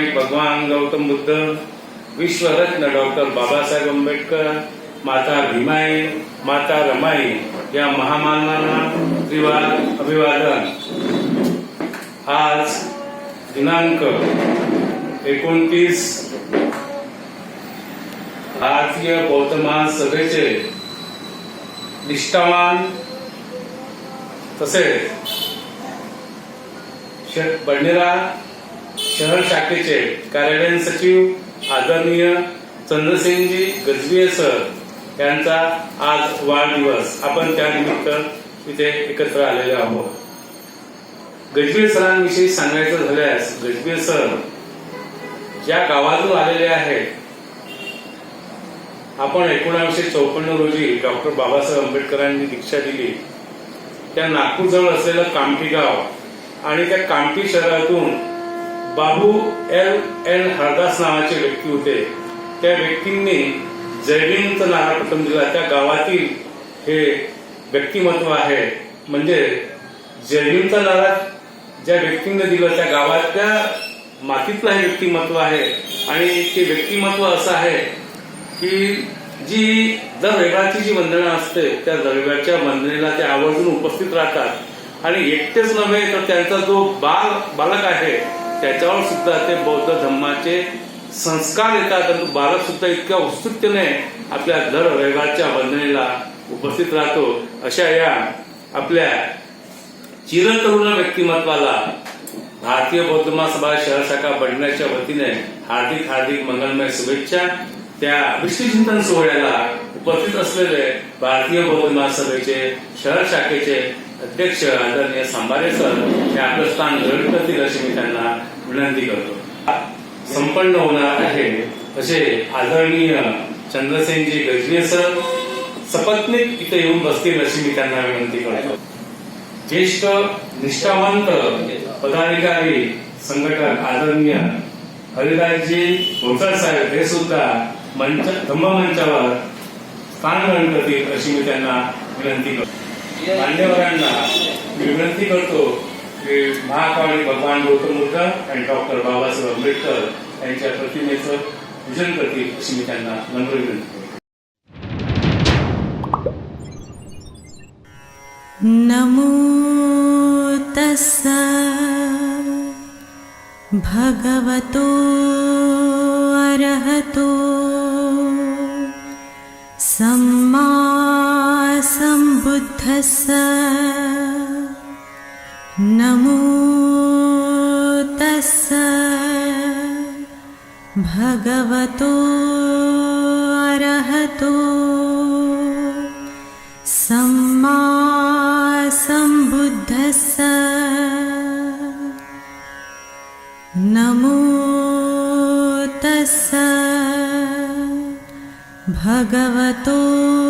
महाकाळी भगवान गौतम बुद्ध विश्वरत्न डॉक्टर बाबासाहेब आंबेडकर माता भीमाई माता रमाई या महामानवांना त्रिवार अभिवादन. आज दिनांक एकोणतीस भारतीय बौद्ध महासभेचे निष्ठावान तसेच श- बडनेरा शहर शाखेचे कार्यालयीन सचिव आदरणीय चंद्रसेनजी गजबीये सर यांचा आज वाढदिवस. आपण त्यानिमित्त इथे एकत्र आलेले आहोत. गजबीर सरांविषयी सांगायचं झाल्यास गजबीर सर ज्या गावातून आलेले आहेत आपण एकोणाशे चौपन्न रोजी डॉक्टर बाबासाहेब आंबेडकरांनी दीक्षा दिली. त्या नागपूरजवळ असलेलं कामठी गाव आणि त्या कामठी शहरातून बाबू एल एल हरदास नावाचे व्यक्ती होते. त्या व्यक्तींनी जैविनचा नारा प्रथम दिला. त्या गावातील हे व्यक्तिमत्व आहे. म्हणजे जैविनचा नारा ज्या व्यक्तींनी दिला त्या गावातल्या मातीतलं हे व्यक्तिमत्व आहे. आणि ते व्यक्तिमत्व असं आहे की जी दरवेगाची जी वंदना असते त्या रविवारच्या वंदनेला ते आवर्जून उपस्थित राहतात. आणि एकटेच नव्हे तर त्यांचा जो बाल बालक आहे त्याच्यावर सुद्धा ते बौद्ध धर्माचे संस्कार येतात आणि बालक सुद्धा इतक्या उत्सुकतेने आपल्या दर रविवारच्या बंधनेला उपस्थित राहतो. अशा या आपल्या चिरतरुण व्यक्तिमत्वाला भारतीय बौद्ध महासभा शहर शाखा बढण्याच्या वतीने हार्दिक हार्दिक मंगलमय शुभेच्छा. त्या विश्वचिंतन सोहळ्याला उपस्थित असलेले भारतीय बौद्ध महासभेचे शहर शाखेचे अध्यक्ष आदरणीय सांबारे सर हे आपलं स्थान ग्रहण करतील अशी मी त्यांना विनंती करतो. संपन्न होणार आहे असे आदरणीय चंद्रसेनजी गजने सर सपत्नीक इथे येऊन बसतील अशी मी त्यांना विनंती करतो. ज्येष्ठ निष्ठावंत पदाधिकारी संघटक आदरणीय हरिदासजी भोसर साहेब हे सुद्धा मंच धम्ममंचावर स्थान ग्रहण करतील अशी मी त्यांना विनंती करतो. मान्यवरांना विनंती करतो की महाकाळी भगवान गौतम बुद्ध आणि डॉक्टर बाबासाहेब आंबेडकर यांच्या प्रतिमेचं पूजन करतील अशी मी त्यांना नम्र विनंती नमो तस्स भगवतो अरहतो। सम सम्बुद्धस्स नमो तस्स। भगवतो अरहतो। सम्मा सम्बुद्धस्स नमो तस्स। भगवतो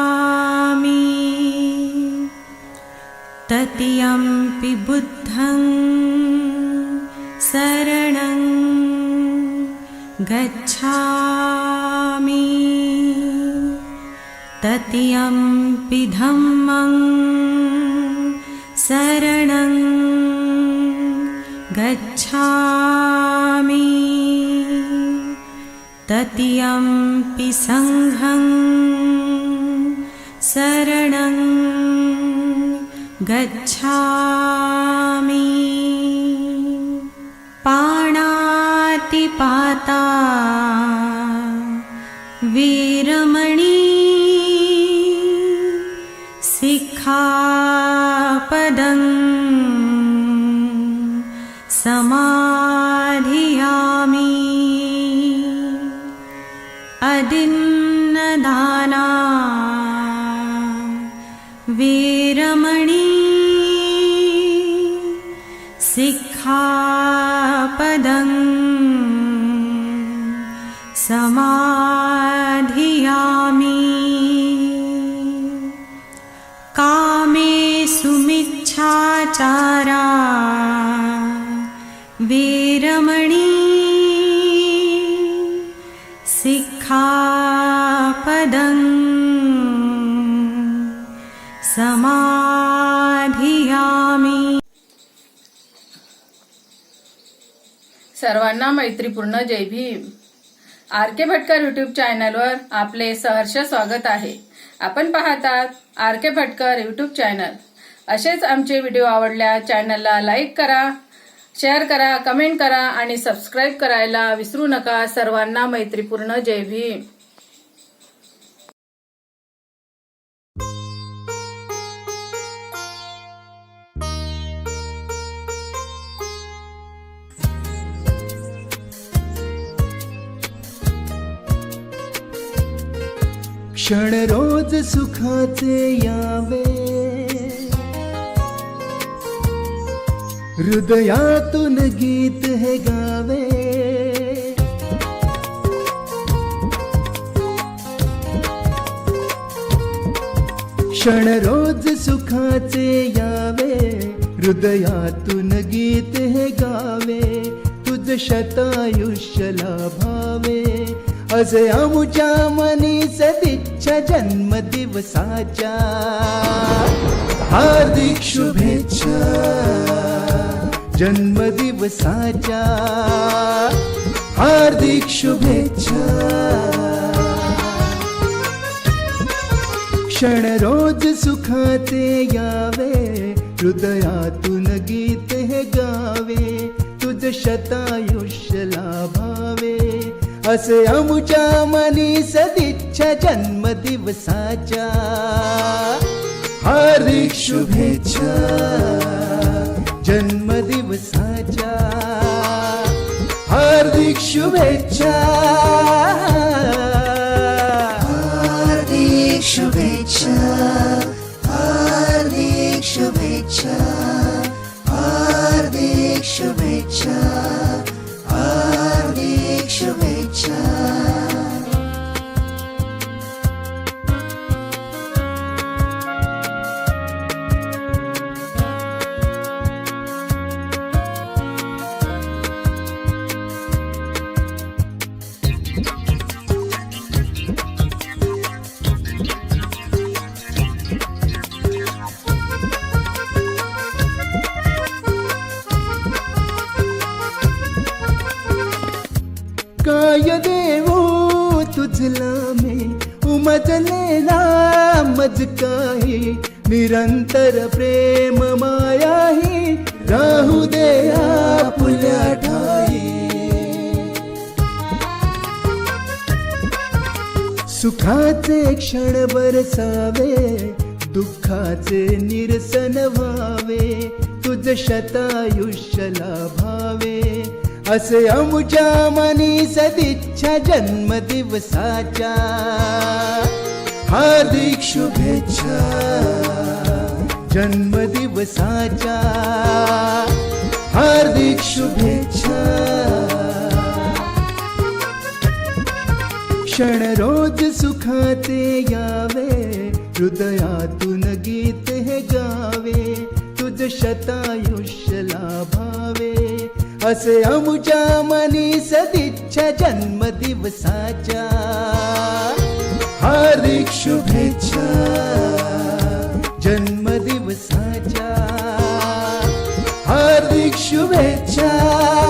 तृतीयंपि बुद्धं शरणं गच्छामि। तृतीयंपि धम्मं शरणं गच्छामि। तृतीयंपि सङ्घं शरणं गच्छामि। पाणातिपाता। वीरमणि सुमिच्छाचारा वीरमणि सिक्खापदं समाधियामि. सर्वांना मैत्रीपूर्ण Jai Bhim. R K Bhatkar YouTube चॅनलवर आपले सहर्ष स्वागत आहे. आपण पाहतात R K Bhatkar YouTube channel असेच आमचे व्हिडिओ आवडल्या चॅनलला लाईक करा शेअर करा कमेंट करा आणि सबस्क्राईब करायला विसरू नका. सर्वांना मैत्रीपूर्ण जय भीम. क्षण रोज सुखाचे यावे. हृदयातून गीत हे गावे. क्षण रोज सुखाचे यावे. हृदयातून गीत हे गावे. तुझ शतायुष्य लाभावे. असे आमुच्या मनी सदिच्छा जन्म दिवसाच्या हार्दिक शुभेच्छा. जन्मदिवसाच्या हार्दिक शुभेच्छा. क्षण रोज सुखाचे यावे हृदयातून गीत हे गावे तुझ शतायुष्य लाभावे. असे आमुच्या मनी सदिच्छा जन्मदिवसाच्या हार्दिक शुभेच्छा. जन्मदिवसाच्या हार्दिक शुभेच्छा. हार्दिक शुभेच्छा. हार्दिक शुभेच्छा. काय देवो तुझला मे? उमजलेला मज काही. निरंतर प्रेम मायाही राहू दे आपुल्या ठाई. सुखाचे क्षण बरसावे दुःखाचे निरसन व्हावे तुझ शतायुष्य लाभावे असे अमुच्या मनी सदिच्छा जन्म दिवसाच्या हार्दिक शुभेच्छा. जन्म दिवसाच्या हार्दिक शुभेच्छा. क्षण रोज सुखाते यावे हृदयातून गीत हे गावे तुझ शतायुष्य लाभावे. असे अमुच्या मनी सदिच्छा जन्म दिवसाच्या हार्दिक शुभेच्छा जन्म दिवसाच्या हार्दिक शुभेच्छा.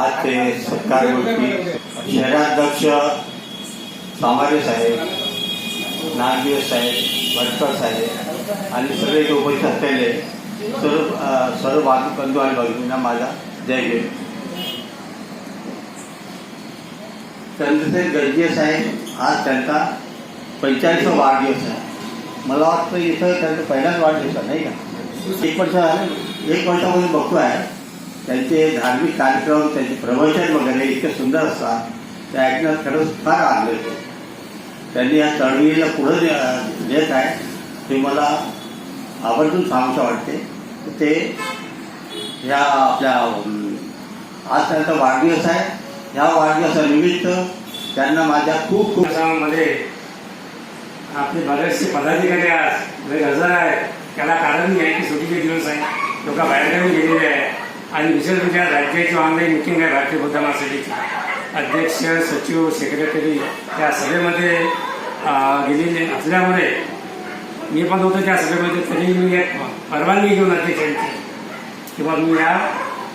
आज ते सत्कार गोष्टी शहराध्यक्ष सामारे साहेब नागदेव साहेब भटकर साहेब आणि सगळे जे उपस्थित असलेले सर्व सर्व बांधव बंधू आणि भगिनींना माझा जय जय. चंद्रसेन गंजे साहेब आज त्यांचा पंचाळीसवा वाढदिवस आहे. मला वाटतं इथं त्यांचा पहिलाच वाढदिवस आहे नाही का? एक वर्ष एक वर्षामध्ये बघतो आहे त्यांचे धार्मिक कार्यक्रम त्यांचे प्रवचन वगैरे इतके सुंदर असतात. ते ऐकण्यात खरंच फार आनंद येतो. त्यांनी या चळवळीला पुढं देत आहे ते मला आवर्जून सांगूशा वाटते. तर ते ह्या आपल्या आज त्यांचा वाढदिवस आहे. ह्या वाढदिवसानिमित्त त्यांना माझ्या खूप खूप मध्ये आपले बरेचसे पदाधिकारी आज म्हणजे हजर आहेत. त्याला कारण आहे की सुटीचे दिवस आहे. लोक बाहेरगावी गेलेले आहे. आणि विशेष म्हणजे राज्याची ऑनलाईन मिटिंग आहे भारतीय बुद्ध महासभेची अध्यक्ष सचिव सेक्रेटरी त्या सभेमध्ये गेलेले असल्यामुळे मी पण होतो त्या सभेमध्ये तरी मी एक परवानगी घेऊन अध्यक्षांची. किंवा मी या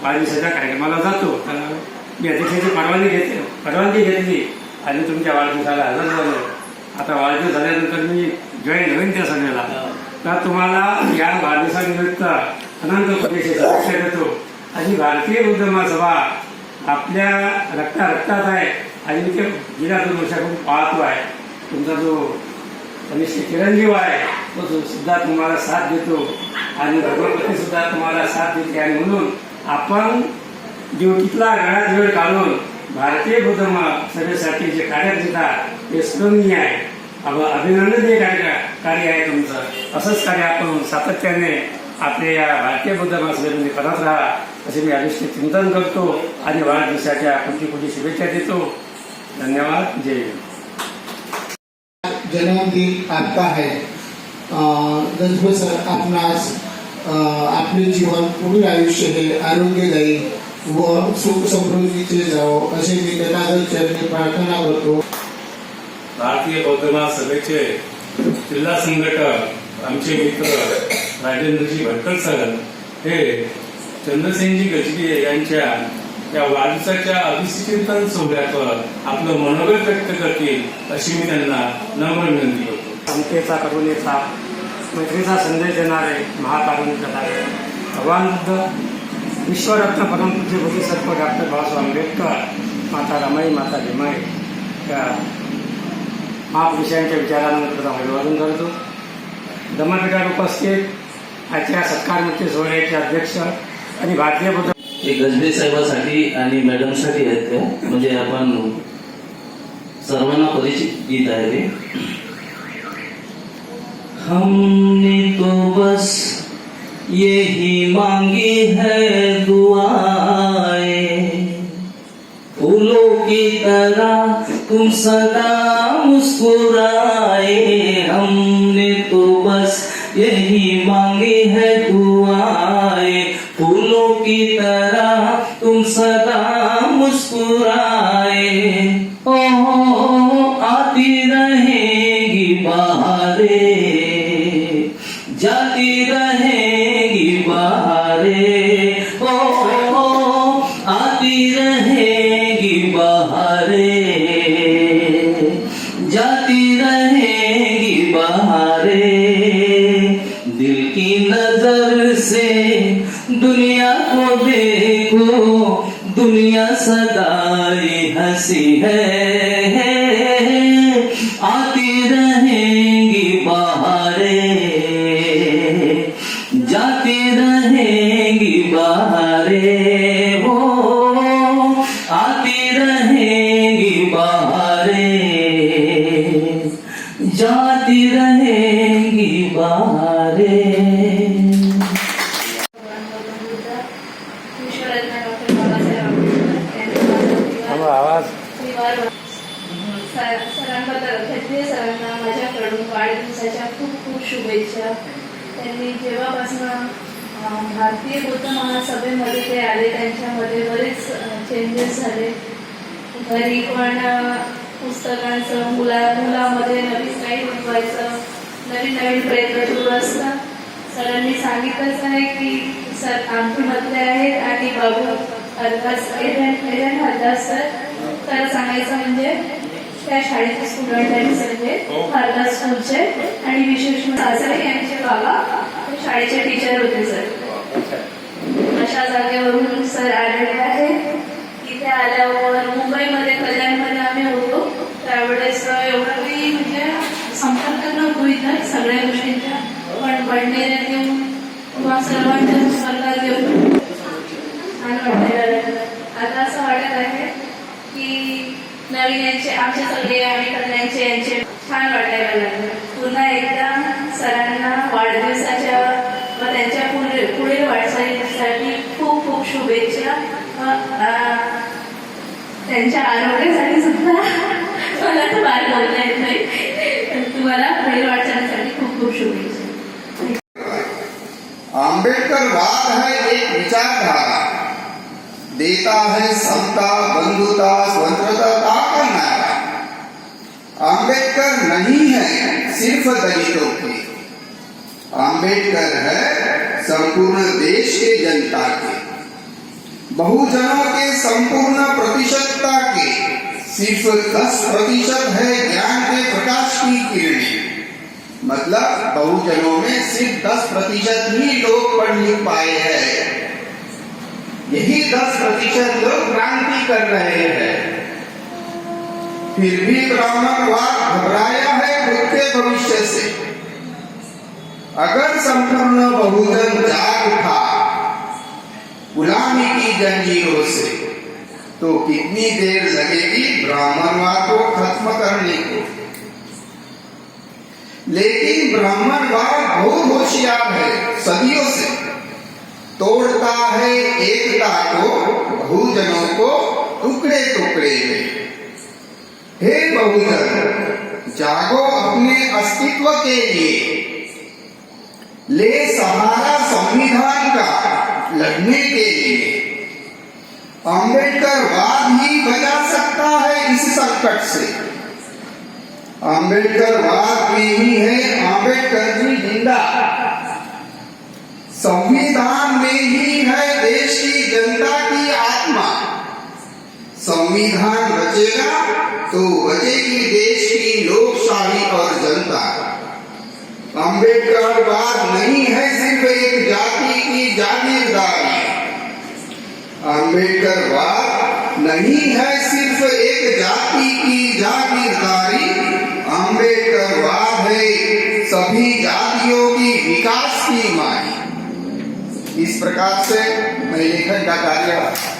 वाढदिवसाच्या कार्यक्रमाला जातो. तर मी अध्यक्षाची परवानगी घेतली परवानगी घेतली. आणि तुमच्या वाढदिवसाला हजर झालो. आता वाढदिवस झाल्यानंतर मी जॉईन होईन त्या सभेला. तर तुम्हाला या वाढदिवसानिमित्त अनंत प्रदेश देतो. आणि भारतीय बुद्ध महासभा आपल्या रक्ता रक्तात आहे. आणि मी ते गेल्या दोन वर्षापासून पाहतो आहे. तुमचा जो कनिष्ठ चिरंजीव आहे तो सुद्धा तुम्हाला साथ देतो. आणि भगवती सुद्धा तुम्हाला साथ देते. आणि म्हणून आपण ड्युटीतला गळ्यात वेळ काढून भारतीय बुद्ध सभेसाठी जे कार्य देतात ते स्मरणीय आहे. अभिनंदन जे कार्य कार्य आहे तुमचं असंच कार्य आपण सातत्याने आपल्या या भारतीय बुद्ध महासभेमध्ये करत राहा असे मी अभिष्ट चिंतन करतो आणि वाढदिवसाच्या कोणती कोणती शुभेच्छा देतो. धन्यवाद. जय जन्मदिन आता आहे. गजबे सर आपणास अं, आपले जीवन पुढील आयुष्य हे आरोग्यदायी व सुख समृद्धीचे जावो असे मी गदाधर चरणी प्रार्थना करतो. भारतीय बौद्ध सभेचे जिल्हा संघटक आमचे मित्र राजेंद्रजी भटकर सर हे चंद्रसेनजी गजबे यांच्या या वाढदिवसाच्या अभिचिंतन सोहळ्यावर आपलं मनोगत व्यक्त करतील अशी मी त्यांना नम्र विनंती करतो. समतेचा करुणेचा मैत्रीचा संदेश देणारे महाकारुणी करणारे भगवान बुद्ध विश्वरत्न परमपूज्य बोधिसत्व डॉक्टर बाबासाहेब आंबेडकर माता रमाई माता भीमाई या महापुरुषांच्या विचारानंतर अभिवादन करतो. धम्मपीठात उपस्थित आजच्या सत्कारमुक्ती सोहळ्याचे अध्यक्ष आणि भारतीय बुद्ध हे गजबे साहेबासाठी आणि मॅडमसाठी आहेत त्या म्हणजे आपण सर्वांना परिचित गीत आहे ते हमने तो बस यही मांगी है दुआएं. फूलों की तरह तुम सदा मुस्कुराए। हमने तो बस यही मांगी है दुआएँ। फूलों की तरह तुम सदा मुस्कुराए। ओ आती रहेगी बहारे। जाती रहेगी बहारे। दुनिया को देखो दुनिया सदाई हंसी है। वार सरांबद्दल क्षत्रिय सरांना माझ्याकडून वाढदिवसाच्या खूप खूप शुभेच्छा. त्यांनी जेव्हापासून भारतीय बौद्ध महासभेमध्ये ते आले त्यांच्यामध्ये बरेच चेंजेस झाले. घरी पण पुस्तकांचं मुला मुलामध्ये नवीन काही उठवायचं नवीन नवीन प्रयत्न सुरू असतात. सरांनी सांगितलंच आहे की सर आमटीमधले आहेत आणि Babu Hardas agent agent Hardas sir तर सांगायचं म्हणजे त्या शाळेचे स्टुडंट आहेत सगळे हरदास स्कूलचे आणि विशेष म्हणजे सासरे यांचे बाबा शाळेचे टीचर होते सर. अशा जागेवरून सर आलेले आहेत इथे आल्यावर मुंबईमध्ये कल्याणमध्ये आम्ही होतो. त्यावेळेस एवढं काही म्हणजे संपर्क नव्हतो इथं सगळ्या गोष्टींच्या पण बडनेऱ्यात येऊन किंवा सर्वांच्या संपर्कात येऊन छान वाटायला लागलं आता असं वाटत आहे की महिन्यांचे आमचे सगळे आम्ही कल्याणचे यांचे छान वाटायला लागले. पुन्हा एकदा सरांना वाढदिवसाच्या व त्यांच्या पुढे पुढील वाटचालीसाठी खूप खूप शुभेच्छा. त्यांच्या आरोग्यासाठी सुद्धा. मला तर बाहेर बोलता येत नाही. तुम्हाला पुढील वाटचालीसाठी खूप खूप शुभेच्छा. आंबेडकर वाद है एक विचारधारा देता है समता बंधुता स्वतंत्रता आंबेडकर नहीं है, सिर्फ़ दलितों के। आंबेडकर है संपूर्ण देश के जनता के। बहुजनों के संपूर्ण प्रतिशतता के, सिर्फ़ दस प्रतिशत है ज्ञान के प्रकाश की किरणें। मतलब बहुजनों में सिर्फ़ दस प्रतिशत ही लोग पढ़ लिख पाए हैं। यही दस प्रतिशत लोग क्रांति कर रहे हैं। फिर भी ब्राह्मणवाद घबराया है खुद भविष्य से। अगर संपूर्ण बहुजन जाग था गुलामी की जंजीरों से तो कितनी देर लगेगी ब्राह्मणवाद को खत्म करने को? लेकिन ब्राह्मणवाद बहुत होशियार है सदियों से। तोड़ता है एकता को, बहुजनों को टुकड़े टुकड़े में। हे बहुजन जागो अपने अस्तित्व के लिए। ले सहारा संविधान का लड़ने के लिए। अंबेडकर वाद ही बचा सकता है इस संकट से। आंबेडकर वाद में ही है आंबेडकर जी ज़िंदा। संविधान में ही है देश की जनता की आत्मा। संविधान बचेगा तो बचेगी देश की लोकशाही और जनता। अंबेडकर वाद नहीं है, सिर्फ़ एक जाति की जागीरदारी। अंबेडकर वाद नहीं है, सिर्फ़ एक जाति की जागीरदारी। अंबेडकर वाद है सभी जातियों की विकास की माई इस प्रकार से मैं लेखन का कार्य